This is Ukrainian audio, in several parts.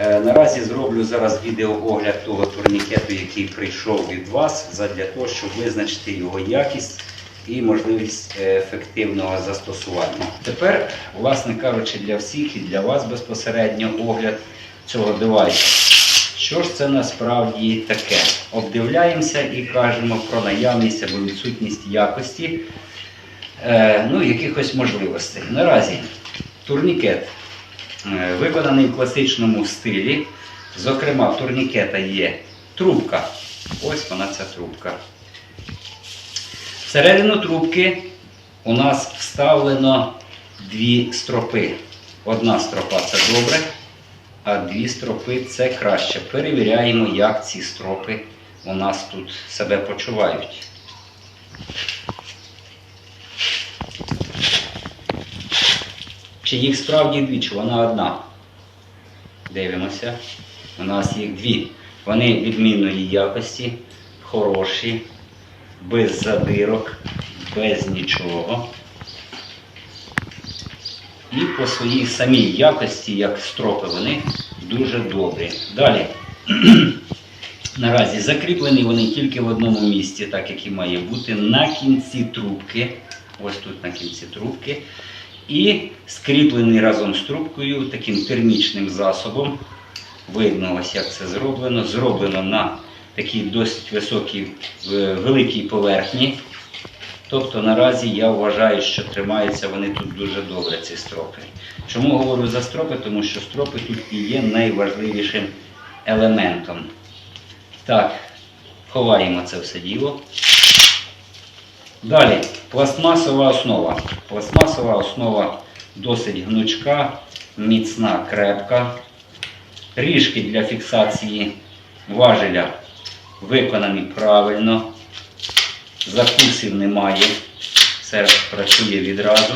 Е, Наразі зроблю зараз відеоогляд того турнікету, який прийшов від вас, задля того, щоб визначити його якість і можливість е, ефективного застосування. Тепер, власне кажучи, для всіх і для вас безпосередньо огляд цього девайсу. Що ж це насправді таке? Обдивляємося і кажемо про наявність або відсутність якості, е, ну, якихось можливостей. Наразі турнікет виконаний в класичному стилі. Зокрема, в турнікета є трубка. Ось вона ця трубка. Всередину трубки у нас вставлено дві стропи. Одна стропа це добре, а дві стропи це краще. Перевіряємо, як ці стропи у нас тут себе почувають. Чи їх справді дві, чи вона одна? Дивимося. У нас їх дві. Вони відмінної якості, хороші, без задирок, без нічого. І по своїй самій якості, як стропи, вони дуже добрі. Далі. Наразі закріплені вони тільки в одному місці, так як і має бути, на кінці трубки. Ось тут на кінці трубки. І скріплений разом з трубкою таким термічним засобом. Видно, ось як це зроблено. Зроблено на такій досить високій, великій поверхні. Тобто наразі я вважаю, що тримаються вони тут дуже добре, ці стропи. Чому говорю за стропи? Тому що стропи тут і є найважливішим елементом. Так, ховаємо це все діло. Далі, пластмасова основа. Пластмасова основа досить гнучка, міцна, крепка. Ріжки для фіксації важеля виконані правильно. Закусів немає. Все працює відразу.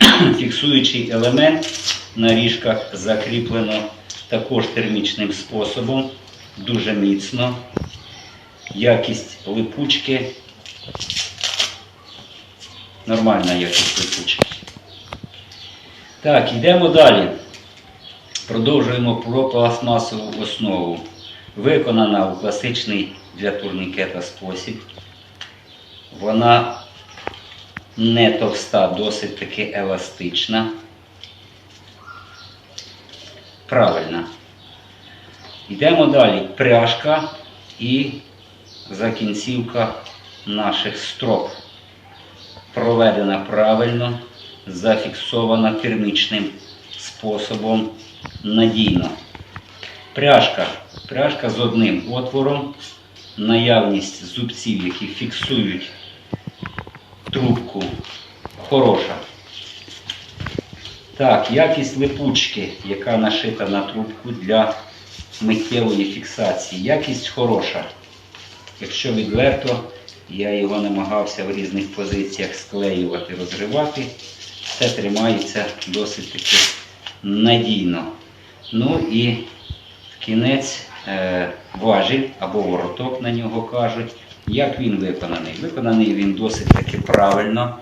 Фіксуючий елемент на ріжках закріплено також термічним способом. Дуже міцно. Якість липучки. Нормальна якість липучки. Так, йдемо далі. Продовжуємо про пластмасову основу. Виконана у класичний для турнікета спосіб. Вона не товста, досить таки еластична. Правильна. Йдемо далі. Пряжка і закінцівка наших строп. Проведена правильно, зафіксована термічним способом надійно. Пряжка. Пряжка з одним отвором, наявність зубців, які фіксують трубку, хороша. Так, якість липучки, яка нашита на трубку для миттєвої фіксації. Якість хороша. Якщо відверто, я його намагався в різних позиціях склеювати, розривати. Все тримається досить таки надійно. Ну і в кінець е, важіль або вороток на нього кажуть. Як він виконаний? Виконаний він досить таки правильно.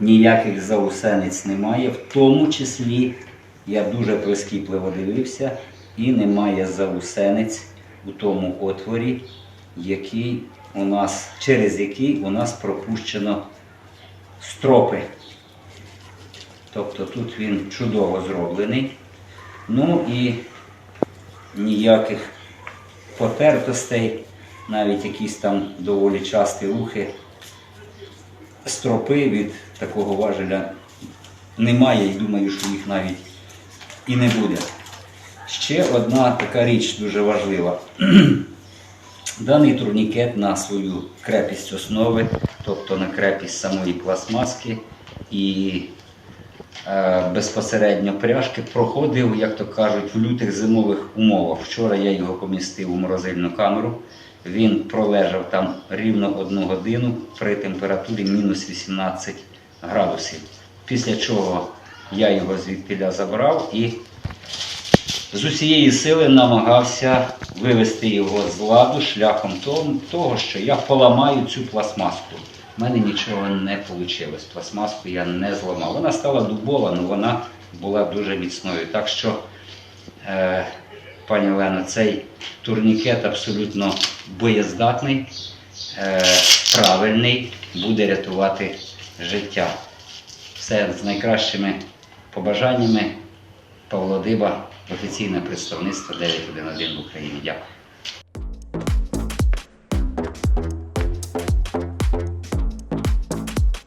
Ніяких заусениць немає. В тому числі я дуже прискіпливо дивився і немає заусениць у тому отворі, який у нас, через який у нас пропущено стропи. Тобто тут він чудово зроблений. Ну і ніяких потертостей, навіть якісь там доволі часті рухи стропи від такого важеля немає і думаю, що їх навіть і не буде. Ще одна така річ дуже важлива. Даний турнікет на свою крепість основи, тобто на крепість самої пластмаски і е, безпосередньо пряжки, проходив, як то кажуть, в лютих зимових умовах. Вчора я його помістив у морозильну камеру. Він пролежав там рівно одну годину при температурі мінус 18 градусів. Після чого я його звідтиля забрав і з усієї сили намагався вивести його з ладу шляхом того- що я поламаю цю пластмаску. У мене нічого не вийшло. Пластмаску я не зламав. Вона стала дубова, але вона була дуже міцною. Так що Е, Пані Олено, цей турнікет абсолютно боєздатний, е, правильний, буде рятувати життя. Все з найкращими побажаннями. Павло Диба, офіційне представництво 911 в Україні. Дякую.